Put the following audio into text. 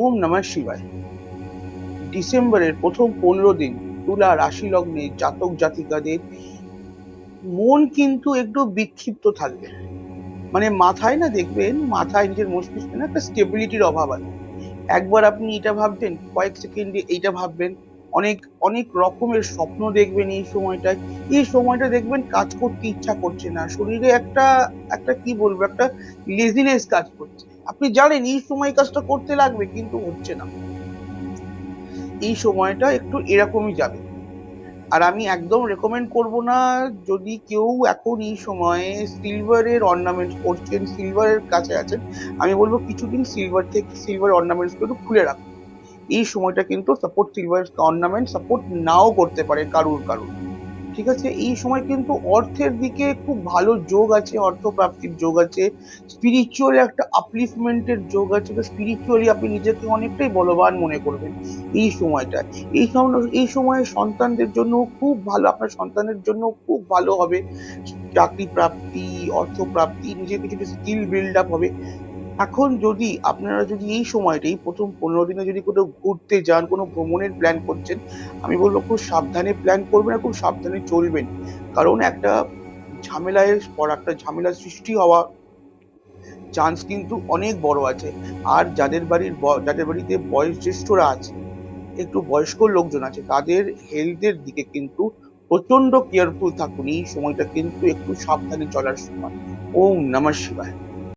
ওম নমঃ শিবায়। ডিসেম্বরের প্রথম পনেরো দিন তুলা রাশি লগ্নে জাতক জাতিকাদের মন কিন্তু একটু বিক্ষিপ্ত থাকবে। মানে মাথায় না দেখবেন, মাথায় নিজের মস্তিষ্কে না একটা স্টেবিলিটির অভাব আছে। একবার আপনি এটা ভাববেন, কয়েক সেকেন্ডে এইটা ভাববেন, অনেক অনেক রকমের স্বপ্ন দেখবেন এই সময়টায়। এই সময়টা দেখবেন কাজ করতে ইচ্ছা করছে না, শরীরে একটা একটা কি বলব, একটা লেজিনেস কাজ করছে। আপনি জানেন, এই সময় কাজটা করতে লাগবে, কিন্তু হচ্ছে না। এই সময়টা একটু এরকমই যাবে। আর আমি একদম রেকমেন্ড করব না, যদি কেউ এখন এই সময়ে সিলভারের অর্নামেন্টস করছেন সিলভারের কাছে আছেন, আমি বলব কিছুদিন সিলভার থেকে সিলভার অর্নামেন্টস একটু খুলে রাখুন। এই সময়টা কিন্তু সাপোর্ট সিলভার অর্নামেন্ট সাপোর্ট নাও করতে পারে, কারুর কারুর। ঠিক আছে? এই সময় কিন্তু অর্থের দিকে খুব ভালো যোগ আছে অর্থ প্রাপ্তির যোগ আছে। স্পিরিচুয়ালি একটা আপলিফমেন্টের যোগ আছে। তো স্পিরিচুয়ালি আপনি নিজেকে অনেকটাই বলবান মনে করবেন এই সময়টা এই সময় এই সময়ে সন্তানদের জন্য খুব ভালো, আপনার সন্তানের জন্য খুব ভালো হবে। চাকরি প্রাপ্তি অর্থ প্রাপ্তি নিজের কিছু স্কিল বিল্ড আপ হবে। এখন যদি আপনারা যদি এই সময়টা এই প্রথম পনেরো দিনে যদি কোথাও ঘুরতে যান, কোনো ভ্রমণের প্ল্যান করছেন, আমি বলব খুব সাবধানে প্ল্যান করবেন আর খুব সাবধানে চলবেন। কারণ একটা ঝামেলায় পর একটা ঝামেলা সৃষ্টি হওয়া চান্স কিন্তু অনেক বড় আছে। আর যাদের বাড়ির যাদের বাড়িতে বয়োজ্যেষ্ঠরা আছে, একটু বয়স্ক লোকজন আছে, তাদের হেলথের দিকে কিন্তু প্রচণ্ড কেয়ারফুল থাকুন। এই সময়টা কিন্তু একটু সাবধানে চলার সময়। ওম নমঃ শিবায়।